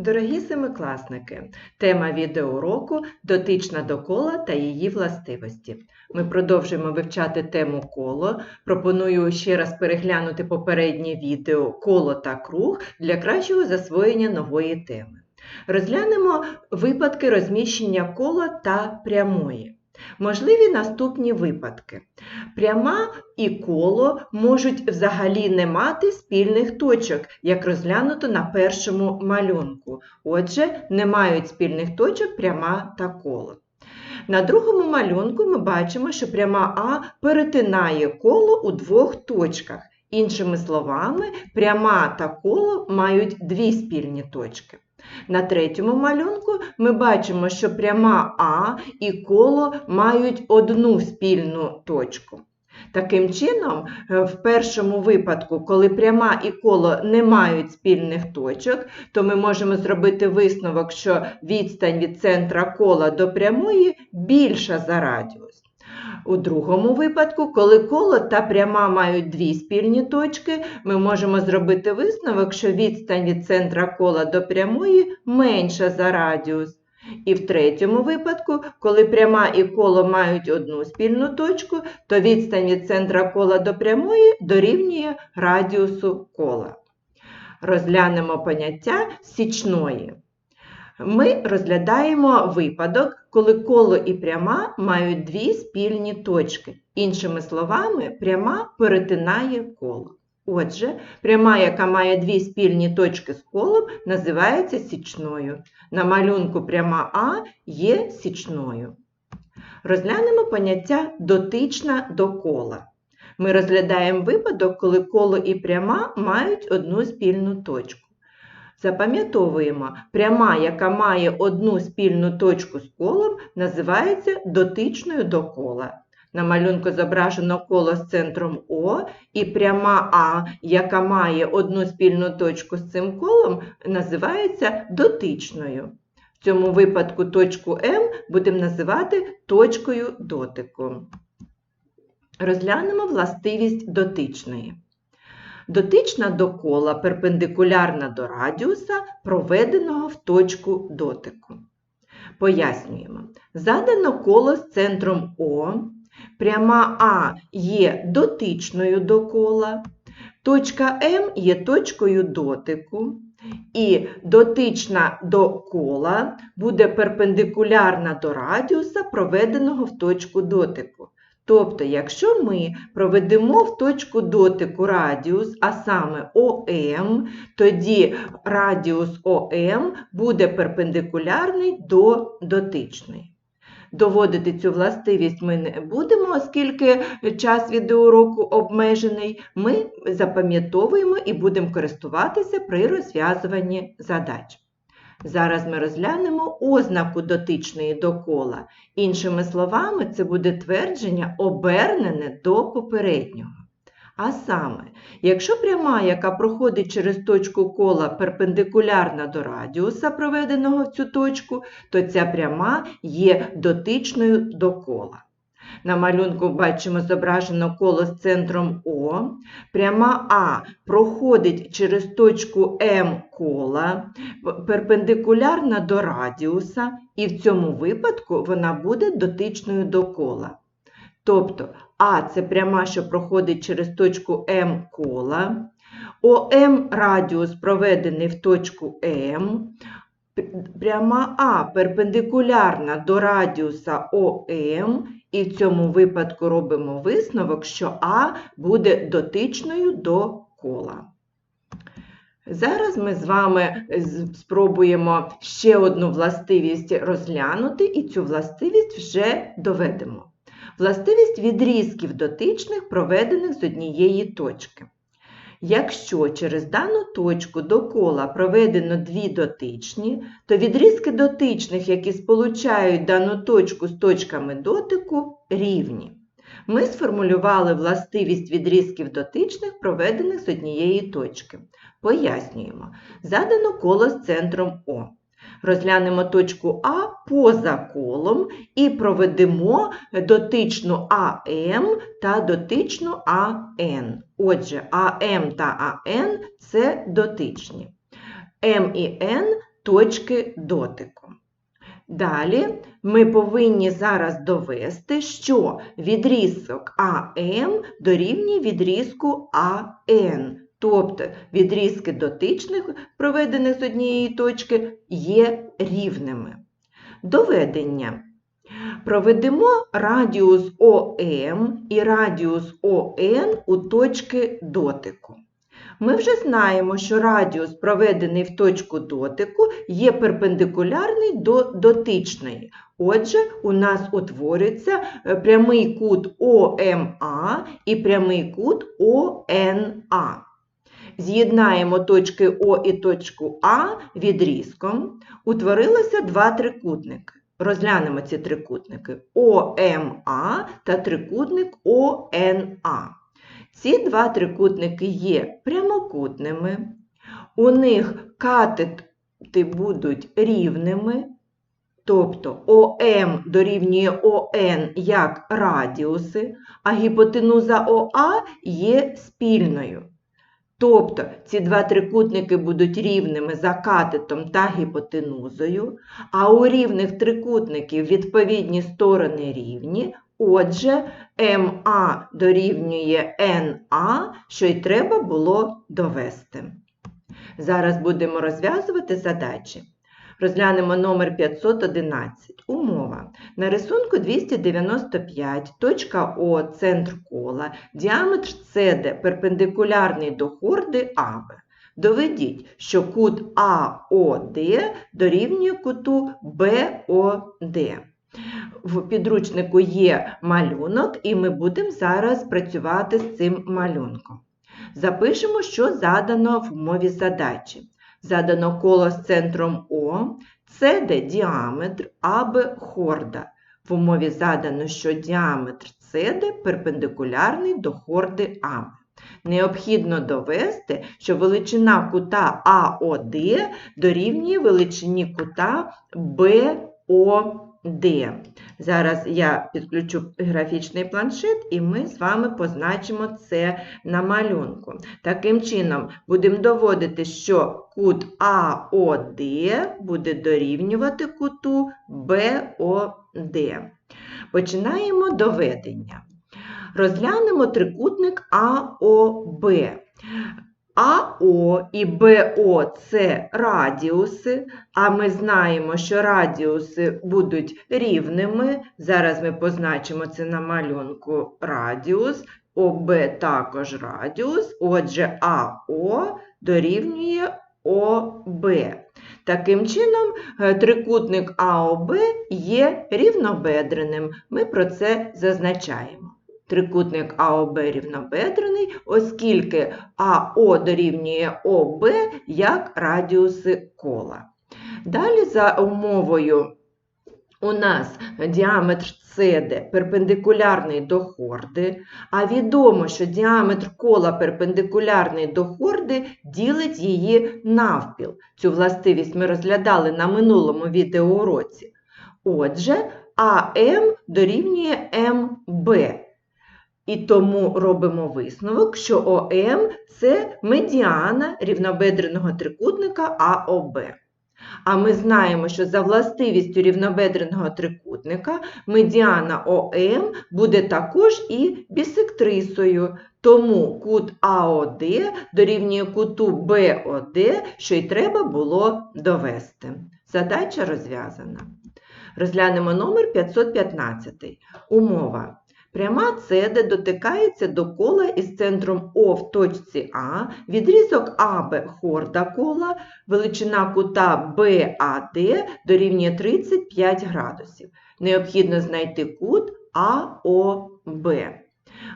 Дорогі семикласники, тема відеоуроку дотична до кола та її властивості. Ми продовжуємо вивчати тему коло. Пропоную ще раз переглянути попереднє відео коло та круг для кращого засвоєння нової теми. Розглянемо випадки розміщення кола та прямої. Можливі наступні випадки. Пряма і коло можуть взагалі не мати спільних точок, як розглянуто на першому малюнку. Отже, не мають спільних точок пряма та коло. На другому малюнку ми бачимо, що пряма А перетинає коло у двох точках. Іншими словами, пряма та коло мають дві спільні точки. На третьому малюнку ми бачимо, що пряма А і коло мають одну спільну точку. Таким чином, е, в першому випадку, коли пряма і коло не мають спільних точок, то ми можемо зробити висновок, що відстань від центра кола до прямої більша за радіус. У другому випадку, коли коло та пряма мають дві спільні точки, ми можемо зробити висновок, що відстань від центра кола до прямої менша за радіус. І в третьому випадку, коли пряма і коло мають одну спільну точку, то відстань від центра кола до прямої дорівнює радіусу кола. Розглянемо поняття січної. Ми розглядаємо випадок, коли коло і пряма мають дві спільні точки. Іншими словами, пряма перетинає коло. Отже, пряма, яка має дві спільні точки з колом, називається січною. На малюнку пряма А є січною. Розглянемо поняття дотична до кола. Ми розглядаємо випадок, коли коло і пряма мають одну спільну точку. Запам'ятовуємо, пряма, яка має одну спільну точку з колом, називається дотичною до кола. На малюнку зображено коло з центром О, і пряма А, яка має одну спільну точку з цим колом, називається дотичною. В цьому випадку точку М будемо називати точкою дотику. Розглянемо властивість дотичної. Дотична до кола перпендикулярна до радіуса, проведеного в точку дотику. Пояснюємо. Задано коло з центром О, пряма А є дотичною до кола, точка М є точкою дотику, і дотична до кола буде перпендикулярна до радіуса, проведеного в точку дотику. Тобто, якщо ми проведемо в точку дотику радіус, а саме ОМ, тоді радіус ОМ буде перпендикулярний до дотичної. Доводити цю властивість ми не будемо, оскільки час відеоуроку обмежений, ми запам'ятовуємо і будемо користуватися при розв'язуванні задач. Зараз ми розглянемо ознаку дотичної до кола. Іншими словами, це буде твердження обернене до попереднього. А саме, якщо пряма, яка проходить через точку кола перпендикулярна до радіуса, проведеного в цю точку, то ця пряма є дотичною до кола. На малюнку бачимо зображено коло з центром О. Пряма А проходить через точку М кола, перпендикулярна до радіуса, і в цьому випадку вона буде дотичною до кола. Тобто А це пряма, що проходить через точку М кола, ОМ радіус проведений в точку М, пряма А перпендикулярна до радіуса ОМ, і в цьому випадку робимо висновок, що А буде дотичною до кола. Зараз ми з вами спробуємо ще одну властивість розглянути, і цю властивість вже доведемо. Властивість відрізків дотичних, проведених з однієї точки. Якщо через дану точку до кола проведено дві дотичні, то відрізки дотичних, які сполучають дану точку з точками дотику, рівні. Ми сформулювали властивість відрізків дотичних, проведених з однієї точки. Пояснюємо. Задано коло з центром О. Розглянемо точку А поза колом і проведемо дотичну АМ та дотичну АН. Отже, АМ та АН це дотичні. М і Н точки дотику. Далі ми повинні зараз довести, що відрізок АМ дорівнює відрізку АН. Тобто відрізки дотичних, проведених з однієї точки, є рівними. Доведення. Проведемо радіус ОМ і радіус ОН у точки дотику. Ми вже знаємо, що радіус, проведений в точку дотику, є перпендикулярний до дотичної. Отже, у нас утворюється е, прямий кут ОМА і прямий кут ОНА. З'єднаємо точки О і точку А відрізком. Утворилося два трикутники. Розглянемо ці трикутники ОМА та трикутник ОНА. Ці два трикутники є прямокутними, у них катети будуть рівними, тобто ОМ дорівнює ОН як радіуси, а гіпотенуза ОА є спільною. Тобто ці два трикутники будуть рівними за катетом та гіпотенузою, а у рівних трикутників відповідні сторони рівні, отже, МА дорівнює НА, що й треба було довести. Зараз будемо розв'язувати задачі. Розглянемо номер 511. Умова. На рисунку 295, точка О, центр кола, діаметр CD перпендикулярний до хорди АБ. Доведіть, що кут АОД дорівнює куту БОД. В підручнику є малюнок, і ми будемо зараз працювати з цим малюнком. Запишемо, що задано в умові задачі. Задано коло з центром О, CD діаметр АБ хорда. В умові задано, що діаметр CD перпендикулярний до хорди А. Необхідно довести, що величина кута АОД дорівнює величині кута БОД. Зараз я підключу графічний планшет і ми з вами позначимо це на малюнку. Таким чином, будемо доводити, що кут АОД буде дорівнювати куту БОД. Починаємо доведення. Розглянемо трикутник АОБ. АО і БО це радіуси, а ми знаємо, що радіуси будуть рівними. Зараз ми позначимо це на малюнку радіус, ОБ також радіус, отже, АО дорівнює ОБ. Таким чином, е, трикутник АОБ є рівнобедреним. Ми про це зазначаємо. Трикутник АОБ рівнобедрений, оскільки АО дорівнює ОБ як радіуси кола. Далі, за умовою, у нас діаметр CD перпендикулярний до хорди, а відомо, що діаметр кола перпендикулярний до хорди ділить її навпіл. Цю властивість ми розглядали на минулому відеоуроці. Отже, АМ дорівнює МБ. І тому робимо висновок, що ОМ це медіана рівнобедреного трикутника АОБ. А ми знаємо, що за властивістю рівнобедреного трикутника медіана ОМ буде також і бісектрисою. Тому кут АОД дорівнює куту БОД, що й треба було довести. Задача розв'язана. Розглянемо номер 515. Умова. Пряма CD дотикається до кола із центром О в точці А, відрізок АБ хорда кола, величина кута БАД дорівнює 35 градусів. Необхідно знайти кут АОБ.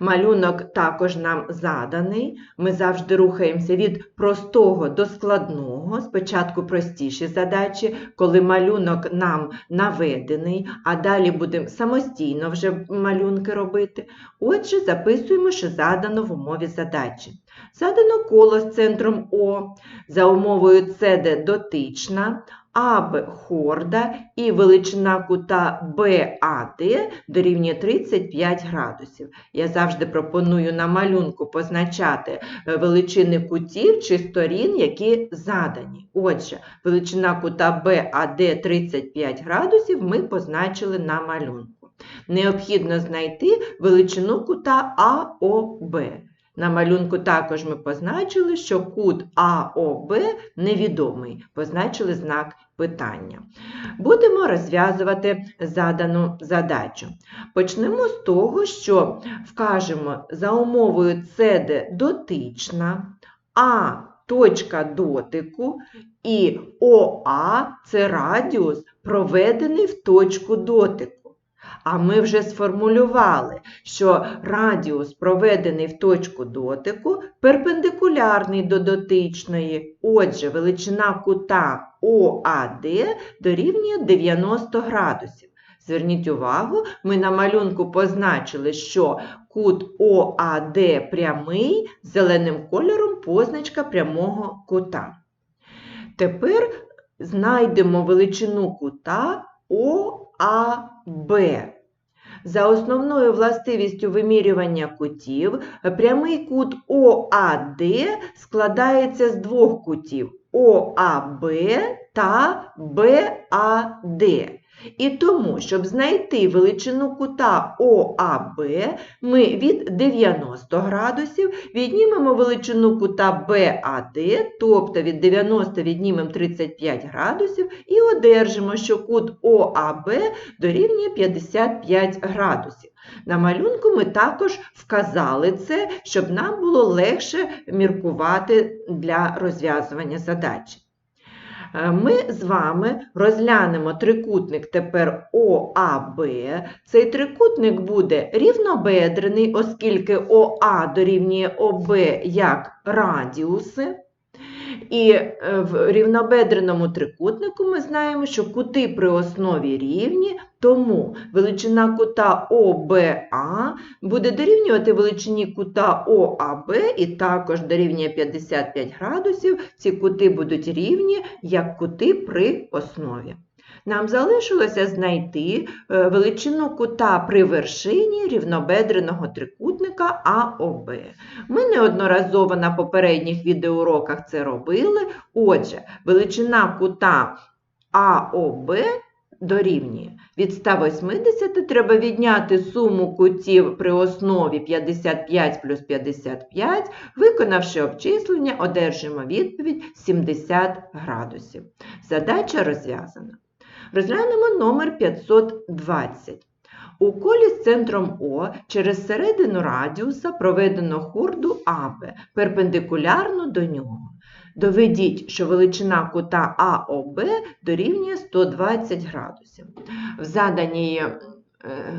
Малюнок також нам заданий. Ми завжди рухаємося від простого до складного. Спочатку простіші задачі, коли малюнок нам наведений, а далі будемо самостійно вже малюнки робити. Отже, записуємо, що задано в умові задачі. Задано коло з центром О, за умовою CD дотична, АБ хорда і величина кута БАД дорівнює 35 градусів. Я завжди пропоную на малюнку позначати е, величини кутів чи сторін, які задані. Отже, величина кута БАД 35 градусів ми позначили на малюнку. Необхідно знайти величину кута АОБ. На малюнку також ми позначили, що кут АОБ невідомий, позначили знак питання. Будемо розв'язувати задану задачу. Почнемо з того, що вкажемо за умовою СД дотична, А точка дотику і ОА це радіус, проведений в точку дотику. А ми вже сформулювали, що радіус, проведений в точку дотику, перпендикулярний до дотичної. Отже, величина кута ОАД дорівнює 90 градусів. Зверніть увагу, ми на малюнку позначили, що кут ОАД прямий, зеленим кольором позначка прямого кута. Тепер знайдемо величину кута ОАБ. За основною властивістю вимірювання кутів, прямий кут ОАД складається з двох кутів ОАБ та БАД. І тому, щоб знайти величину кута ОАБ, ми від 90 градусів віднімемо величину кута БАД, тобто від 90 віднімемо 35 градусів, і одержимо, що кут ОАБ дорівнює 55 градусів. На малюнку ми також вказали це, щоб нам було легше міркувати для розв'язування задачі. Е, Ми з вами розглянемо трикутник тепер ОАБ. Цей трикутник буде рівнобедрений, оскільки ОА дорівнює ОБ як радіуси. І е, в рівнобедреному трикутнику ми знаємо, що кути при основі рівні, тому величина кута ОБА буде дорівнювати величині кута ОАБ і також дорівнює 55 градусів. Ці кути будуть рівні, як кути при основі. Нам залишилося знайти е, величину кута при вершині рівнобедреного трикутника АОБ. Ми неодноразово на попередніх відеоуроках це робили. Отже, величина кута АОБ дорівнює. Від 180 треба відняти суму кутів при основі 55 плюс 55. Виконавши обчислення, одержимо відповідь 70 градусів. Задача розв'язана. Розглянемо номер 520. У колі з центром О через середину радіуса проведено хорду АБ перпендикулярно до нього. Доведіть, що величина кута АОБ дорівнює 120 градусів. В, заданій, е,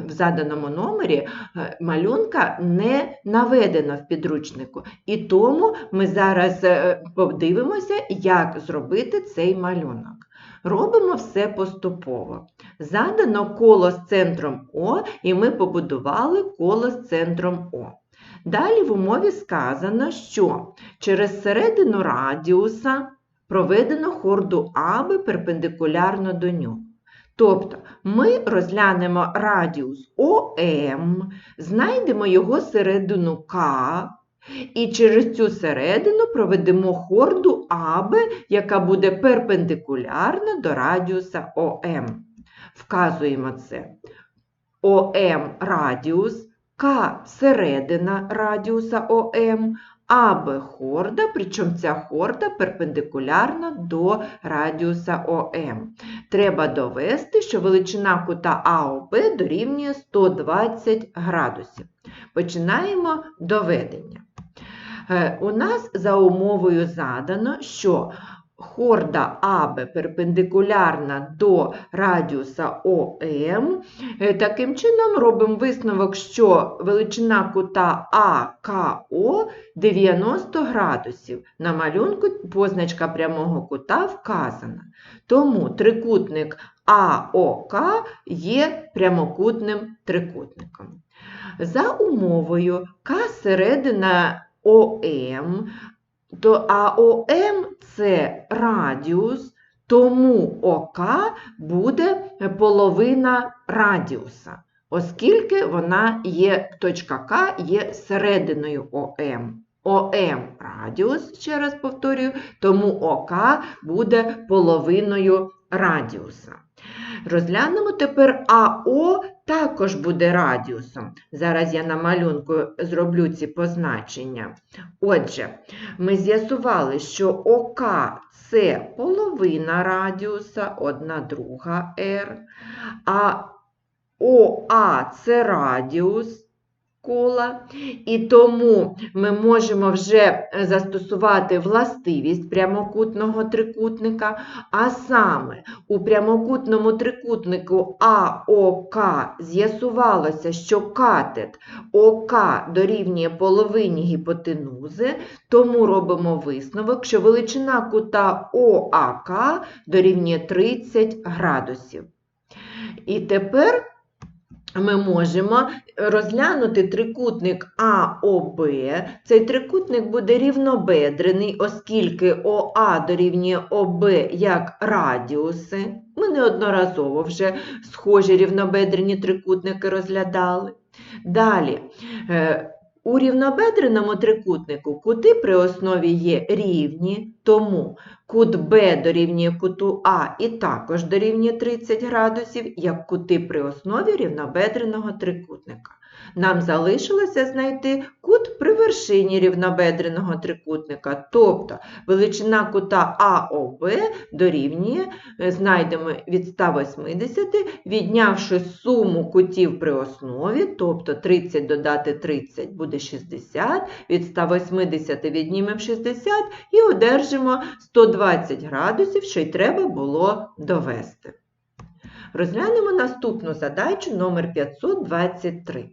в заданому номері е, малюнка не наведено в підручнику, і тому ми зараз е, подивимося, як зробити цей малюнок. Робимо все поступово. Задано коло з центром О, і ми побудували коло з центром О. Далі в умові сказано, що через середину радіуса проведено хорду АБ перпендикулярно до нього. Тобто ми розглянемо радіус ОМ, знайдемо його середину К, і через цю середину проведемо хорду АБ, яка буде перпендикулярна до радіуса ОМ. Вказуємо це. ОМ радіус, К середина радіуса ОМ, АБ хорда, причому ця хорда перпендикулярна до радіуса ОМ. Треба довести, що величина кута АОБ дорівнює 120 градусів. Починаємо доведення. Е, У нас за умовою задано, що хорда АБ перпендикулярна до радіуса ОМ. Е, Таким чином робимо висновок, що величина кута АКО 90 градусів. На малюнку позначка прямого кута вказана. Тому трикутник АОК є прямокутним трикутником. За умовою К середина ОМ, то АОМ це радіус, тому ОК буде половина радіуса, оскільки вона є, точка К є серединою ОМ. ОМ радіус, ще раз повторюю, тому ОК буде половиною радіуса. Розглянемо тепер АО також буде радіусом. Зараз я на малюнку зроблю ці позначення. Отже, ми з'ясували, що ОК це половина радіуса, 1 друга R, а ОА це радіус кола, і тому ми можемо вже застосувати властивість прямокутного трикутника, а саме у прямокутному трикутнику АОК з'ясувалося, що катет ОК дорівнює половині гіпотенузи, тому робимо висновок, що величина кута ОАК дорівнює 30 градусів. І тепер ми можемо розглянути трикутник АОБ. Цей трикутник буде рівнобедрений, оскільки ОА дорівнює ОБ як радіуси. Ми неодноразово вже схожі рівнобедрені трикутники розглядали. Далі, е, у рівнобедреному трикутнику кути при основі є рівні, тому кут Б дорівнює куту А і також дорівнює 30 градусів, як кути при основі рівнобедреного трикутника. Нам залишилося знайти кут при вершині рівнобедреного трикутника, тобто величина кута АОБ дорівнює, е, знайдемо від 180, віднявши суму кутів при основі, тобто 30 додати 30 буде 60, від 180 віднімемо 60 і одержимо 120 градусів, що й треба було довести. Розглянемо наступну задачу номер 523.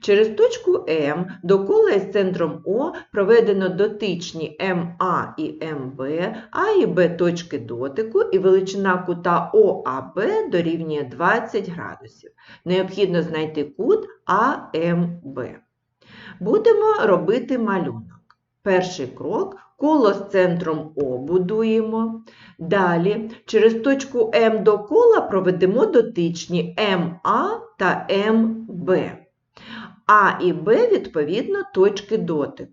Через точку М до кола із центром О проведено дотичні МА і МБ, А і Б точки дотику і величина кута ОАБ дорівнює 20 градусів. Необхідно знайти кут АМБ. Будемо робити малюнок. Перший крок коло з центром О будуємо. Далі через точку М до кола проведемо дотичні МА та МБ. А і Б, відповідно, точки дотику.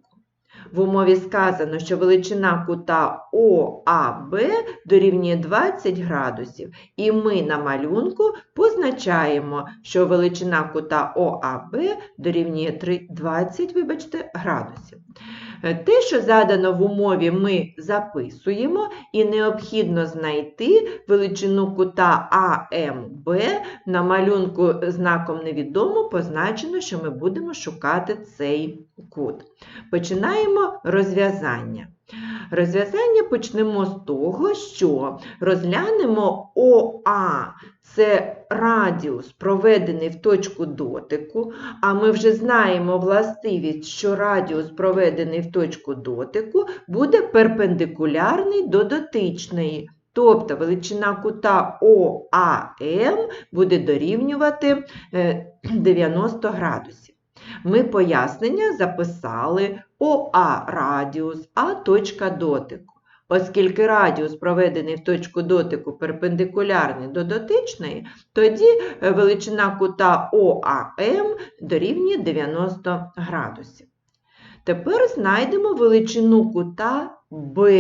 В умові сказано, що величина кута ОАБ дорівнює 20 градусів, і ми на малюнку позначаємо, що величина кута ОАБ дорівнює 20 вибачте, градусів. Те, що задано в умові, ми записуємо, і необхідно знайти величину кута АМБ. На малюнку знаком невідомо позначено, що ми будемо шукати цей кут. Починаємо розв'язання. Розв'язання почнемо з того, що розглянемо ОА це радіус, проведений в точку дотику, а ми вже знаємо властивість, що радіус, проведений в точку дотику, буде перпендикулярний до дотичної. Тобто величина кута ОАМ буде дорівнювати 90 градусів. Ми пояснення записали ОА радіус, А точка дотику. Оскільки радіус, проведений в точку дотику перпендикулярний до дотичної, тоді величина кута ОАМ дорівнює 90 градусів. Тепер знайдемо величину кута БАМ,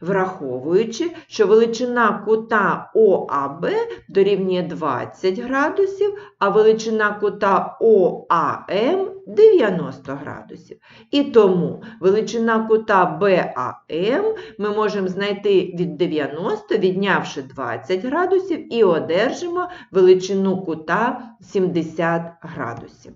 враховуючи, що величина кута ОАБ дорівнює 20 градусів, а величина кута ОАМ 90 градусів. І тому величина кута БАМ ми можемо знайти від 90, віднявши 20 градусів, і одержимо величину кута 70 градусів.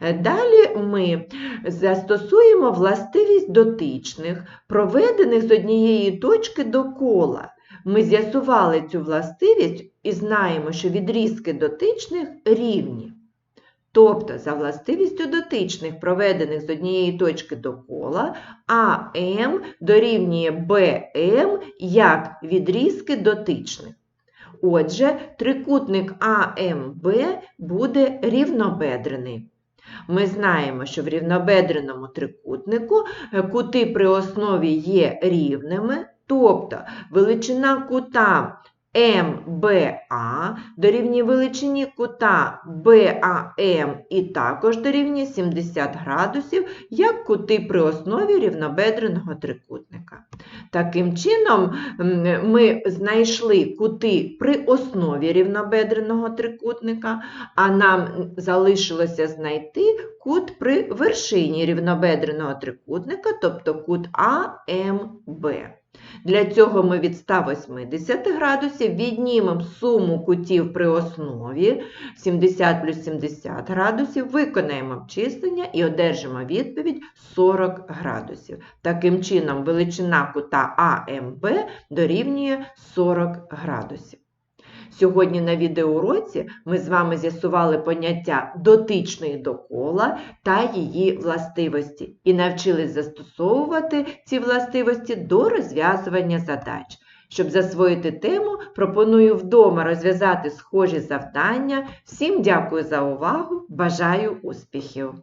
Далі ми застосуємо властивість дотичних, проведених з однієї точки до кола. Ми з'ясували цю властивість і знаємо, що відрізки дотичних рівні. Тобто, за властивістю дотичних, проведених з однієї точки до кола, АМ дорівнює БМ як відрізки дотичних. Отже, трикутник АМБ буде рівнобедрений. Ми знаємо, що в рівнобедреному трикутнику кути при основі є рівними, Тобто величина кута МБА дорівнює величині кута БАМ і також дорівнює 70 градусів, як кути при основі рівнобедреного трикутника. Таким чином, ми знайшли кути при основі рівнобедреного трикутника, а нам залишилося знайти кут при вершині рівнобедреного трикутника, тобто кут АМБ. Для цього ми від 180 градусів віднімемо суму кутів при основі 70 плюс 70 градусів, виконаємо обчислення і одержимо відповідь 40 градусів. Таким чином, величина кута АМБ дорівнює 40 градусів. Сьогодні на відеоуроці ми з вами з'ясували поняття дотичної до кола та її властивості і навчились застосовувати ці властивості до розв'язування задач. Щоб засвоїти тему, пропоную вдома розв'язати схожі завдання. Всім дякую за увагу! Бажаю успіхів!